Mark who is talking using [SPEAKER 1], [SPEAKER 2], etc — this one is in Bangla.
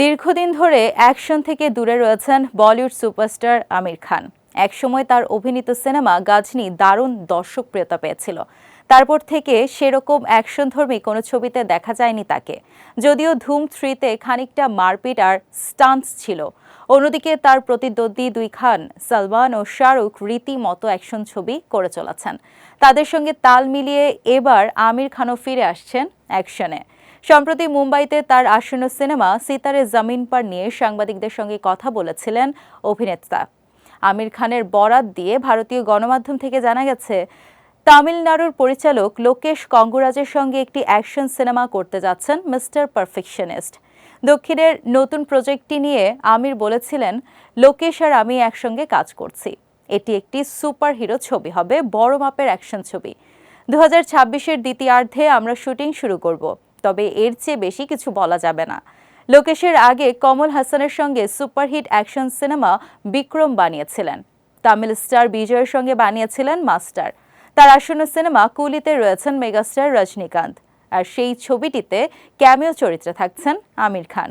[SPEAKER 1] দীর্ঘদিন ধরে অ্যাকশন থেকে দূরে রয়েছেন বলিউড সুপারস্টার আমির খান। একসময় তার অভিনীত সিনেমা গাজনি দারুণ দর্শকপ্রিয়তা পেয়েছিল। তারপর থেকে সেরকম অ্যাকশনধর্মী কোনো ছবিতে দেখা যায়নি তাকে। যদিও ধুম থ্রিতে খানিকটা মারপিট আর স্টান্স ছিল। অন্যদিকে তার প্রতিদ্বন্দ্বী দুই খান, সালমান ও শাহরুখ, রীতিমতো অ্যাকশন ছবি করে চলেছেন। তাদের সঙ্গে তাল মিলিয়ে এবার আমির খানও ফিরে আসছেন অ্যাকশনে। সম্প্রতি মুম্বাইতে তার আসন্ন সিনেমা সিতারে জামিন পার নিয়ে সাংবাদিকদের সঙ্গে কথা বলেছিলেন অভিনেতা। আমির খানের বরাত দিয়ে ভারতীয় গণমাধ্যম থেকে জানা গেছে, তামিলনাড়ুর পরিচালক লোকেশ কঙ্গরাজের সঙ্গে একটি অ্যাকশন সিনেমা করতে যাচ্ছেন মিস্টার পারফেকশনিস্ট। দক্ষিণের নতুন প্রজেক্টটি নিয়ে আমির বলেছিলেন, লোকেশ আর আমি একসঙ্গে কাজ করছি। এটি একটি সুপারহিরো ছবি হবে, বড় মাপের অ্যাকশন ছবি। দু হাজার ছাব্বিশের দ্বিতীয়ার্ধে আমরা শুটিং শুরু করব। তবে এর চেয়ে বেশি কিছু বলা যাবে না। লোকেশের আগে কমল হাসানের সঙ্গে সুপারহিট অ্যাকশন সিনেমা বিক্রম বানিয়েছিলেন। তামিল স্টার বিজয়ের সঙ্গে বানিয়েছিলেন মাস্টার। তার আসন্ন সিনেমা কুলিতে রয়েছেন মেগাস্টার রজনীকান্ত। আর সেই ছবিটিতে ক্যামিও চরিত্রে থাকছেন আমির খান।